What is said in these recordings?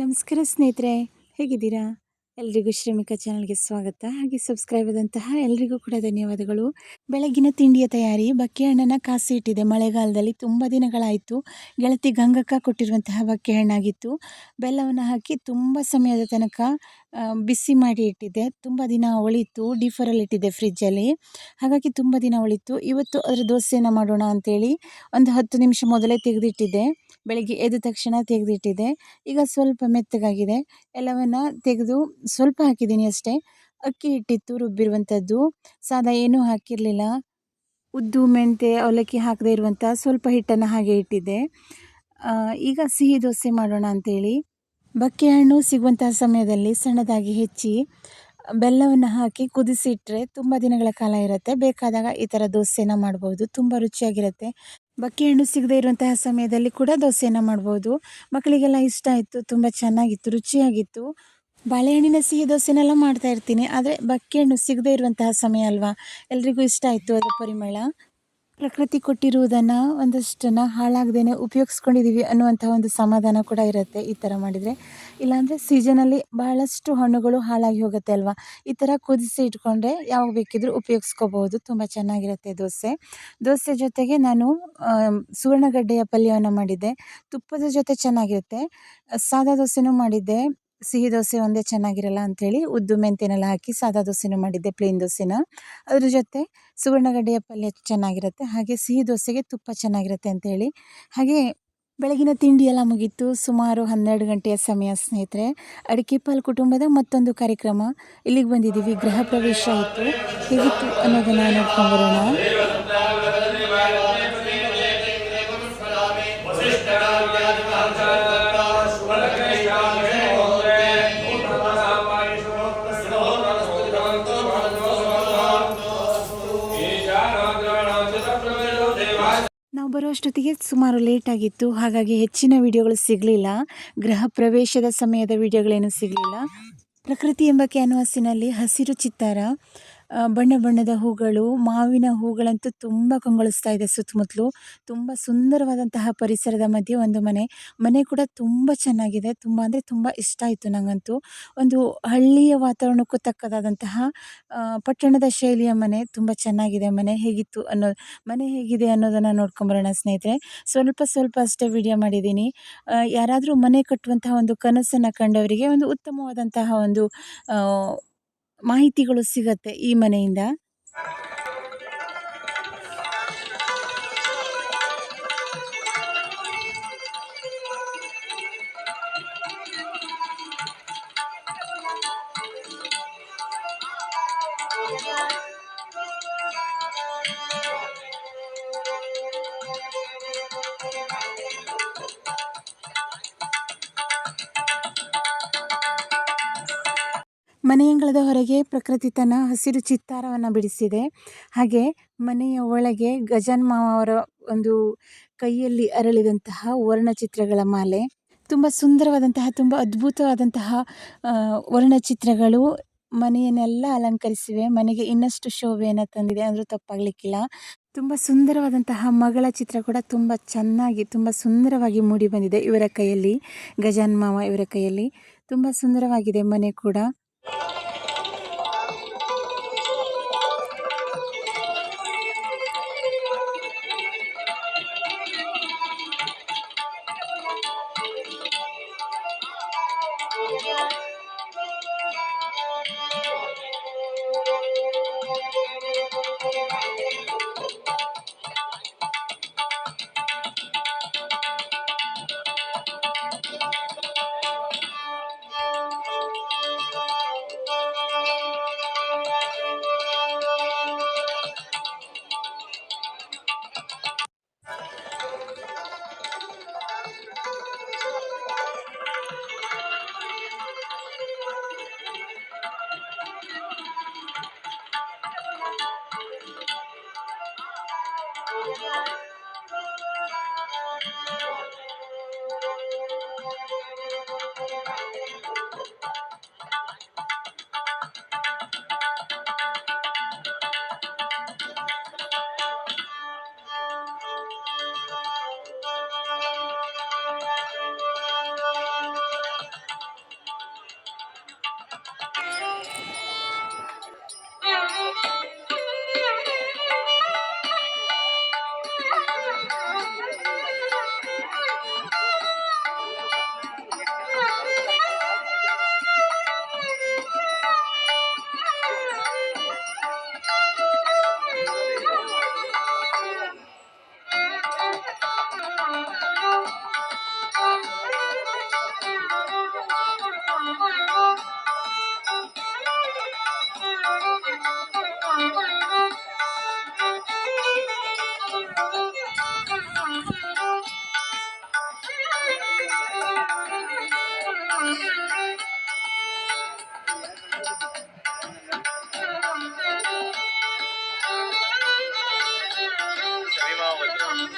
ನಮಸ್ಕಾರ ಸ್ನೇಹಿತರೆ, ಹೇಗಿದ್ದೀರಾ? ಎಲ್ರಿಗೂ ಶ್ರಮಿಕ ಚಾನಲ್ಗೆ ಸ್ವಾಗತ. ಹಾಗೆ ಸಬ್ಸ್ಕ್ರೈಬ್ ಆದಂತಹ ಎಲ್ರಿಗೂ ಕೂಡ ಧನ್ಯವಾದಗಳು. ಬೆಳಗಿನ ತಿಂಡಿಯ ತಯಾರಿ, ಬಕ್ಕೆ ಹಣ್ಣನ್ನು ಕಾಸಿ ಇಟ್ಟಿದೆ. ಮಳೆಗಾಲದಲ್ಲಿ ತುಂಬ ದಿನಗಳಾಯಿತು. ಗೆಳತಿ ಗಂಗಕ್ಕ ಕೊಟ್ಟಿರುವಂತಹ ಬಕ್ಕೆ ಹಣ್ಣಾಗಿತ್ತು. ಬೆಲ್ಲವನ್ನು ಹಾಕಿ ತುಂಬ ಸಮಯದ ತನಕ ಬಿಸಿ ಮಾಡಿ ಇಟ್ಟಿದ್ದೆ. ತುಂಬ ದಿನ ಉಳಿತು ಡೀಫರಲ್ಲಿ ಇಟ್ಟಿದ್ದೆ ಫ್ರಿಜ್ಜಲ್ಲಿ. ಹಾಗಾಗಿ ತುಂಬ ದಿನ ಒಳಿತು. ಇವತ್ತು ಅದರ ದೋಸೆನ ಮಾಡೋಣ ಅಂತೇಳಿ ಒಂದು ಹತ್ತು ನಿಮಿಷ ಮೊದಲೇ ತೆಗೆದಿಟ್ಟಿದ್ದೆ. ಬೆಳಗ್ಗೆ ಎದ್ದ ತಕ್ಷಣ ತೆಗೆದಿಟ್ಟಿದ್ದೆ. ಈಗ ಸ್ವಲ್ಪ ಮೆತ್ತಗಾಗಿದೆ. ಎಲ್ಲವನ್ನು ತೆಗೆದು ಸ್ವಲ್ಪ ಹಾಕಿದ್ದೀನಿ ಅಷ್ಟೇ. ಅಕ್ಕಿ ಹಿಟ್ಟಿತ್ತು, ರುಬ್ಬಿರುವಂಥದ್ದು. ಸಾದಾ ಏನೂ ಹಾಕಿರಲಿಲ್ಲ. ಉದ್ದು ಮೆಂತೆ ಅವಲಕ್ಕಿ ಹಾಕದೇ ಇರುವಂಥ ಸ್ವಲ್ಪ ಹಿಟ್ಟನ್ನು ಹಾಗೆ ಇಟ್ಟಿದ್ದೆ. ಈಗ ಸಿಹಿ ದೋಸೆ ಮಾಡೋಣ ಅಂತೇಳಿ. ಬಕ್ಕೆ ಹಣ್ಣು ಸಿಗುವಂತಹ ಸಮಯದಲ್ಲಿ ಸಣ್ಣದಾಗಿ ಹೆಚ್ಚಿ ಬೆಲ್ಲವನ್ನು ಹಾಕಿ ಕುದಿಸಿಟ್ಟರೆ ತುಂಬ ದಿನಗಳ ಕಾಲ ಇರುತ್ತೆ. ಬೇಕಾದಾಗ ಈ ಥರ ದೋಸೆನ ಮಾಡ್ಬೋದು. ತುಂಬ ರುಚಿಯಾಗಿರುತ್ತೆ. ಬಕ್ಕೆ ಹಣ್ಣು ಸಿಗದೇ ಇರುವಂತಹ ಸಮಯದಲ್ಲಿ ಕೂಡ ದೋಸೆನ ಮಾಡ್ಬೋದು. ಮಕ್ಕಳಿಗೆಲ್ಲ ಇಷ್ಟ ಆಯಿತು, ತುಂಬ ಚೆನ್ನಾಗಿತ್ತು, ರುಚಿಯಾಗಿತ್ತು. ಬಾಳೆಹಣ್ಣಿನ ಸಿಹಿ ದೋಸೆನೆಲ್ಲ ಮಾಡ್ತಾ ಇರ್ತೀನಿ, ಆದರೆ ಬಕ್ಕೆ ಹಣ್ಣು ಸಿಗದೇ ಇರುವಂತಹ ಸಮಯ ಅಲ್ವಾ? ಎಲ್ರಿಗೂ ಇಷ್ಟ ಆಯಿತು ಅದರ ಪರಿಮಳ. ಪ್ರಕೃತಿ ಕೊಟ್ಟಿರುವುದನ್ನು ಒಂದಷ್ಟನ್ನು ಹಾಳಾಗದೇನೆ ಉಪಯೋಗಿಸ್ಕೊಂಡಿದ್ದೀವಿ ಅನ್ನುವಂಥ ಒಂದು ಸಮಾಧಾನ ಕೂಡ ಇರುತ್ತೆ ಈ ಥರ ಮಾಡಿದರೆ. ಇಲ್ಲಾಂದರೆ ಸೀಸನಲ್ಲಿ ಬಹಳಷ್ಟು ಹಣ್ಣುಗಳು ಹಾಳಾಗಿ ಹೋಗುತ್ತೆ ಅಲ್ವಾ? ಈ ಥರ ಕುದಿಸಿ ಇಟ್ಕೊಂಡ್ರೆ ಯಾವಾಗ ಬೇಕಿದ್ರೂ ಉಪಯೋಗಿಸ್ಕೋಬಹುದು. ತುಂಬ ಚೆನ್ನಾಗಿರುತ್ತೆ ದೋಸೆ. ದೋಸೆ ಜೊತೆಗೆ ನಾನು ಸುವರ್ಣಗಡ್ಡೆಯ ಪಲ್ಯವನ್ನು ಮಾಡಿದ್ದೆ. ತುಪ್ಪದ ಜೊತೆ ಚೆನ್ನಾಗಿರುತ್ತೆ. ಸಾದಾ ದೋಸೆನೂ ಮಾಡಿದ್ದೆ. ಸಿಹಿ ದೋಸೆ ಒಂದೇ ಚೆನ್ನಾಗಿರಲ್ಲ ಅಂಥೇಳಿ ಉದ್ದು ಮೆಂತೆನೆಲ್ಲ ಹಾಕಿ ಸಾದಾ ದೋಸೆನೂ ಮಾಡಿದ್ದೆ ಪ್ಲೇನ್ ದೋಸೆನ. ಅದ್ರ ಜೊತೆ ಸುವರ್ಣಗಡ್ಡೆಯ ಪಲ್ಯ ಚೆನ್ನಾಗಿರುತ್ತೆ, ಹಾಗೆ ಸಿಹಿ ದೋಸೆಗೆ ತುಪ್ಪ ಚೆನ್ನಾಗಿರುತ್ತೆ ಅಂತೇಳಿ. ಹಾಗೆ ಬೆಳಗಿನ ತಿಂಡಿ ಎಲ್ಲ ಮುಗೀತು. ಸುಮಾರು ಹನ್ನೆರಡು ಗಂಟೆಯ ಸಮಯ, ಸ್ನೇಹಿತರೆ. ಅಡಿಕೆ ಪಾಲ್ ಕುಟುಂಬದ ಮತ್ತೊಂದು ಕಾರ್ಯಕ್ರಮ. ಇಲ್ಲಿಗೆ ಬಂದಿದ್ದೀವಿ. ಗೃಹ ಪ್ರವೇಶ ಇತ್ತು. ಹೇಗಿತ್ತು ಅನ್ನೋದನ್ನು ನೋಡ್ಕೊಂಬರೋಣ. ನಾವು ಬರೋ ಅಷ್ಟೊತ್ತಿಗೆ ಸುಮಾರು ಲೇಟ್ ಆಗಿತ್ತು. ಹಾಗಾಗಿ ಹೆಚ್ಚಿನ ವಿಡಿಯೋಗಳು ಸಿಗಲಿಲ್ಲ. ಗೃಹ ಪ್ರವೇಶದ ಸಮಯದ ವಿಡಿಯೋಗಳೇನು ಸಿಗಲಿಲ್ಲ. ಪ್ರಕೃತಿ ಎಂಬ ಕ್ಯಾನ್ವಾಸಿನಲ್ಲಿ ಹಸಿರು ಚಿತ್ತಾರ ಬಣ್ಣ ಬಣ್ಣದ ಹೂಗಳು, ಮಾವಿನ ಹೂಗಳಂತೂ ತುಂಬ ಕಂಗೊಳಿಸ್ತಾ ಇದೆ ಸುತ್ತಮುತ್ತಲು. ತುಂಬ ಸುಂದರವಾದಂತಹ ಪರಿಸರದ ಮಧ್ಯೆ ಒಂದು ಮನೆ. ಮನೆ ಕೂಡ ತುಂಬ ಚೆನ್ನಾಗಿದೆ. ತುಂಬ ಅಂದರೆ ತುಂಬ ಇಷ್ಟ ಆಯಿತು ನನಗಂತೂ ಒಂದು ಹಳ್ಳಿಯ ವಾತಾವರಣಕ್ಕೂ ತಕ್ಕದಾದಂತಹ ಪಟ್ಟಣದ ಶೈಲಿಯ ಮನೆ ತುಂಬ ಚೆನ್ನಾಗಿದೆ. ಮನೆ ಹೇಗಿತ್ತು ಅನ್ನೋ, ಮನೆ ಹೇಗಿದೆ ಅನ್ನೋದನ್ನು ನೋಡ್ಕೊಂಬರೋಣ ಸ್ನೇಹಿತರೆ. ಸ್ವಲ್ಪ ಸ್ವಲ್ಪ ಅಷ್ಟೇ ವಿಡಿಯೋ ಮಾಡಿದ್ದೀನಿ. ಯಾರಾದರೂ ಮನೆ ಕಟ್ಟುವಂತಹ ಒಂದು ಕನಸನ್ನು ಕಂಡವರಿಗೆ ಒಂದು ಉತ್ತಮವಾದಂತಹ ಒಂದು ಮಾಹಿತಿಗಳು ಸಿಗತ್ತೆ ಈ ಮನೆಯಿಂದ. ಮನೆಯಂಗಳದ ಹೊರಗೆ ಪ್ರಕೃತಿ ತನ್ನ ಹಸಿರು ಚಿತ್ತಾರವನ್ನು ಬಿಡಿಸಿದೆ. ಹಾಗೆ ಮನೆಯ ಒಳಗೆ ಗಜಾನ್ ಮಾವ ಅವರ ಒಂದು ಕೈಯಲ್ಲಿ ಅರಳಿದಂತಹ ವರ್ಣಚಿತ್ರಗಳ ಮಾಲೆ. ತುಂಬ ಸುಂದರವಾದಂತಹ, ತುಂಬ ಅದ್ಭುತವಾದಂತಹ ವರ್ಣಚಿತ್ರಗಳು ಮನೆಯನ್ನೆಲ್ಲ ಅಲಂಕರಿಸಿವೆ. ಮನೆಗೆ ಇನ್ನಷ್ಟು ಶೋಭೆಯನ್ನು ತಂದಿದೆ ಅಂದರೂ ತಪ್ಪಾಗಲಿಕ್ಕಿಲ್ಲ. ತುಂಬ ಸುಂದರವಾದಂತಹ ಮಗಳ ಚಿತ್ರ ಕೂಡ ತುಂಬ ಚೆನ್ನಾಗಿ, ತುಂಬ ಸುಂದರವಾಗಿ ಮೂಡಿ ಬಂದಿದೆ ಇವರ ಕೈಯಲ್ಲಿ, ಗಜಾನ್ ಮಾವ ಇವರ ಕೈಯಲ್ಲಿ. ತುಂಬ ಸುಂದರವಾಗಿದೆ ಮನೆ ಕೂಡ. 吗？我。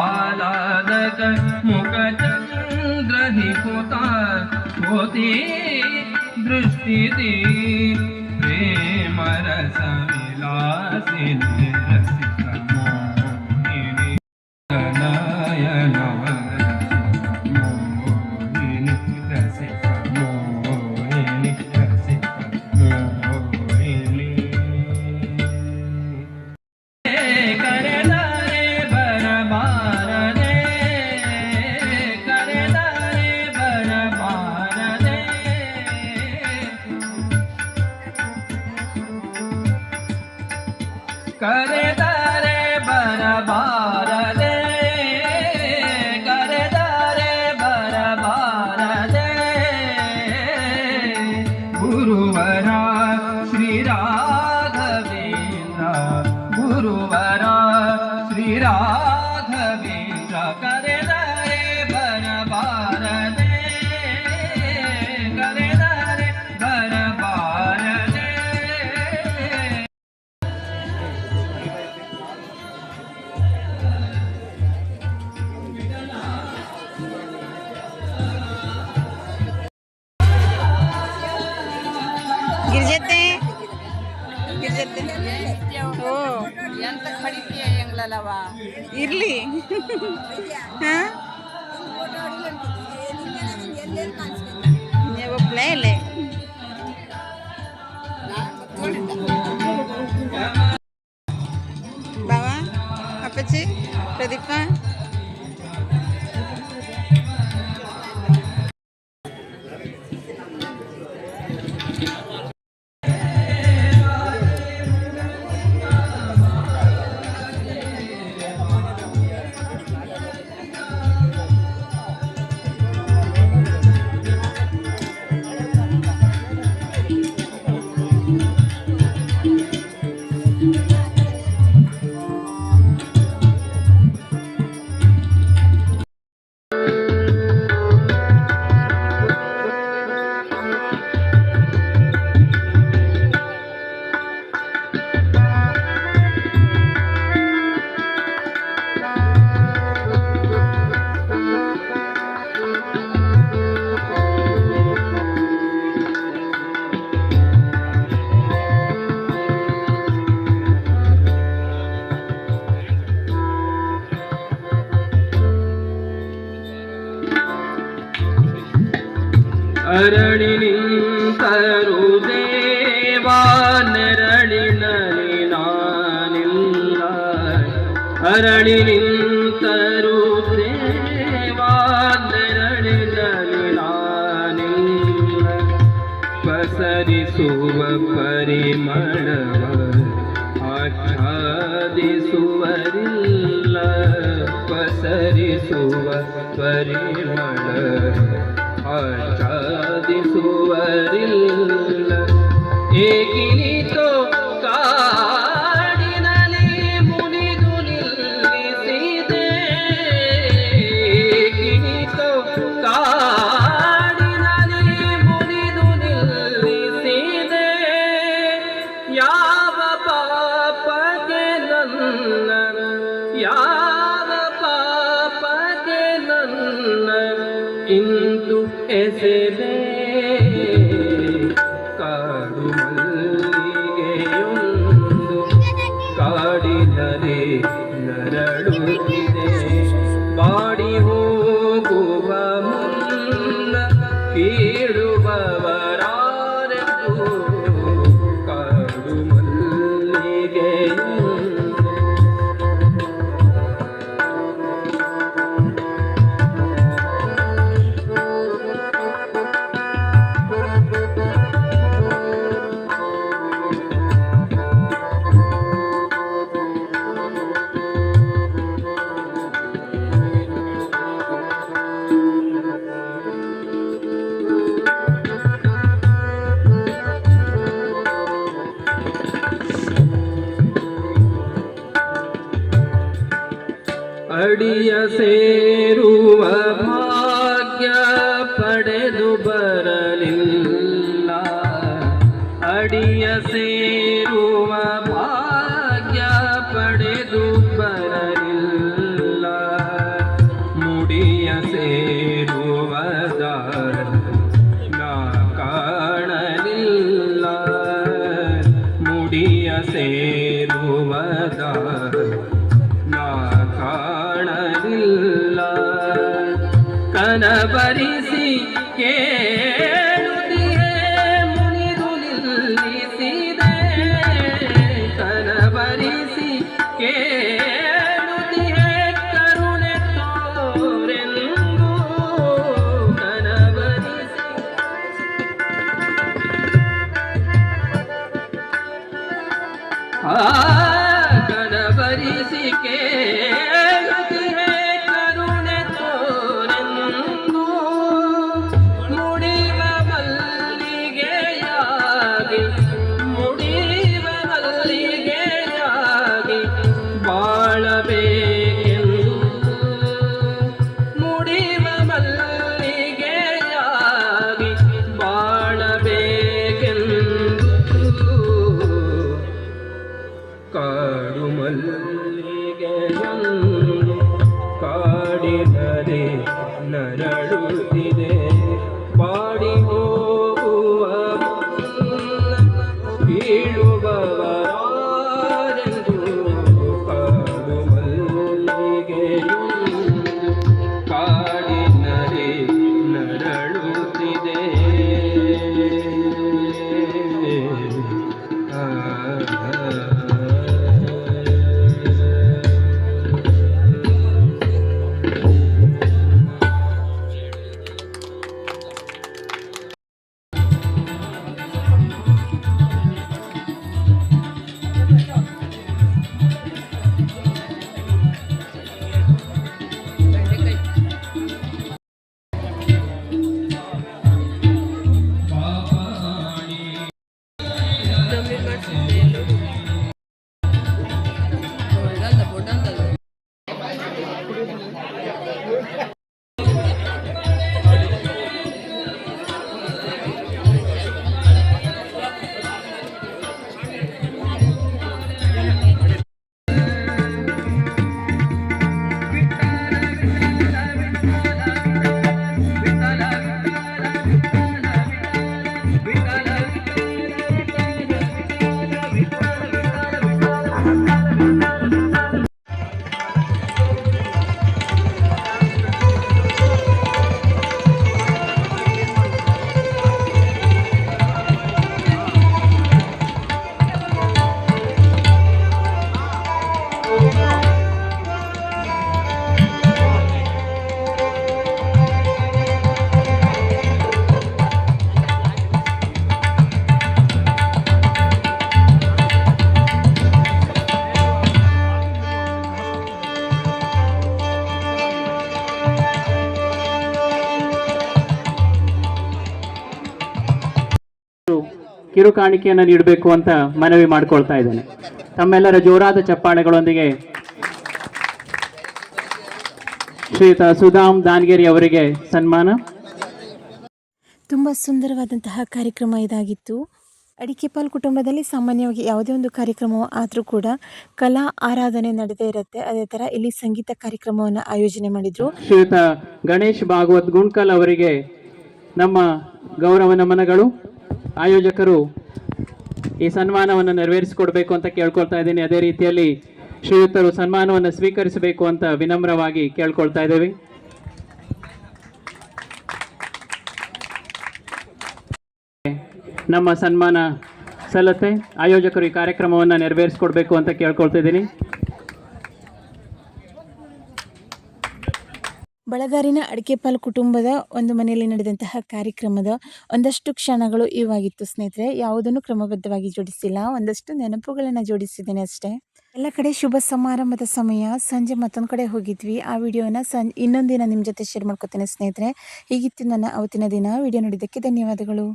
आलादक मुखचन्द्रहि पुता होति दृष्टिति दृष्टितिमरसमिलासे കരളിനിൻ കരുദേവാ നരളിനലിനാനില്ല അരളിനിൻ തരുദേവാ നരളിനലിനാനില്ല പസരിസുവ പരിമളവ ആച്ഛാദിസുവരില്ല. പസരിസുവ പരിമള ആച്ഛാ ಯಾವ ಪಾಪಕ್ಕೆ ನನ್ನ ಇಂದು ಎಸೆದೆ? Yeah. ಬೀಳುವವರಾರೆಂದು ಕಿರು ಕಾಣಿಕೆಯನ್ನು ನೀಡಬೇಕು ಅಂತ ಮನವಿ ಮಾಡ್ಕೊಳ್ತಾ ಇದ್ದೇನೆ. ತಮ್ಮೆಲ್ಲರ ಜೋರಾದ ಚಪ್ಪಾಳೆಗಳೊಂದಿಗೆ ಶ್ರೀಯುತ ಸುಧಾಮ್ ದಾನ್ಗೇರಿ ಅವರಿಗೆ ಸನ್ಮಾನ. ತುಂಬಾ ಸುಂದರವಾದಂತಹ ಕಾರ್ಯಕ್ರಮ ಇದಾಗಿತ್ತು. ಅಡಿಕೆಪಾಲ್ ಕುಟುಂಬದಲ್ಲಿ ಸಾಮಾನ್ಯವಾಗಿ ಯಾವುದೇ ಒಂದು ಕಾರ್ಯಕ್ರಮ ಆದರೂ ಕೂಡ ಕಲಾ ಆರಾಧನೆ ನಡೆದೇ ಇರುತ್ತೆ. ಅದೇ ಥರ ಇಲ್ಲಿ ಸಂಗೀತ ಕಾರ್ಯಕ್ರಮವನ್ನು ಆಯೋಜನೆ ಮಾಡಿದರು. ಶ್ರೀಯುತ ಗಣೇಶ್ ಭಾಗವತ್ ಗುಂಡ್ಕಲ್ ಅವರಿಗೆ ನಮ್ಮ ಗೌರವ ನಮನಗಳು. ಆಯೋಜಕರು ಈ ಸನ್ಮಾನವನ್ನು ನೆರವೇರಿಸಿಕೊಡ್ಬೇಕು ಅಂತ ಕೇಳ್ಕೊಳ್ತಾ ಇದ್ದೀನಿ. ಅದೇ ರೀತಿಯಲ್ಲಿ ಶ್ರೀಯುತರು ಸನ್ಮಾನವನ್ನು ಸ್ವೀಕರಿಸಬೇಕು ಅಂತ ವಿನಮ್ರವಾಗಿ ಕೇಳ್ಕೊಳ್ತಾ ಇದ್ದೇವೆ. ನಮ್ಮ ಸನ್ಮಾನ ಸಲ್ಲತ್ತೆ. ಆಯೋಜಕರು ಈ ಕಾರ್ಯಕ್ರಮವನ್ನು ನೆರವೇರಿಸಿಕೊಡ್ಬೇಕು ಅಂತ ಕೇಳ್ಕೊಳ್ತಾ ಬಳಗಾರಿನ ಅಡಿಕೆಪಾಲ್ ಕುಟುಂಬದ ಒಂದು ಮನೆಯಲ್ಲಿ ನಡೆದಂತಹ ಕಾರ್ಯಕ್ರಮದ ಒಂದಷ್ಟು ಕ್ಷಣಗಳು ಇವಾಗಿತ್ತು ಸ್ನೇಹಿತರೆ. ಯಾವುದನ್ನು ಕ್ರಮಬದ್ಧವಾಗಿ ಜೋಡಿಸಿಲ್ಲ. ಒಂದಷ್ಟು ನೆನಪುಗಳನ್ನು ಜೋಡಿಸಿದ್ದೇನೆ ಅಷ್ಟೇ. ಎಲ್ಲ ಕಡೆ ಶುಭ ಸಮಾರಂಭದ ಸಮಯ. ಸಂಜೆ ಮತ್ತೊಂದು ಕಡೆ ಹೋಗಿದ್ವಿ. ಆ ವಿಡಿಯೋನ ಇನ್ನೊಂದು ಇನ್ನೊಂದಿನ ನಿಮ್ಮ ಜೊತೆ ಶೇರ್ ಮಾಡ್ಕೊತೇನೆ ಸ್ನೇಹಿತರೆ. ಹೀಗಿತ್ತು ನನ್ನ ಅವತ್ತಿನ ದಿನ. ವಿಡಿಯೋ ನೋಡಿದ್ದಕ್ಕೆ ಧನ್ಯವಾದಗಳು.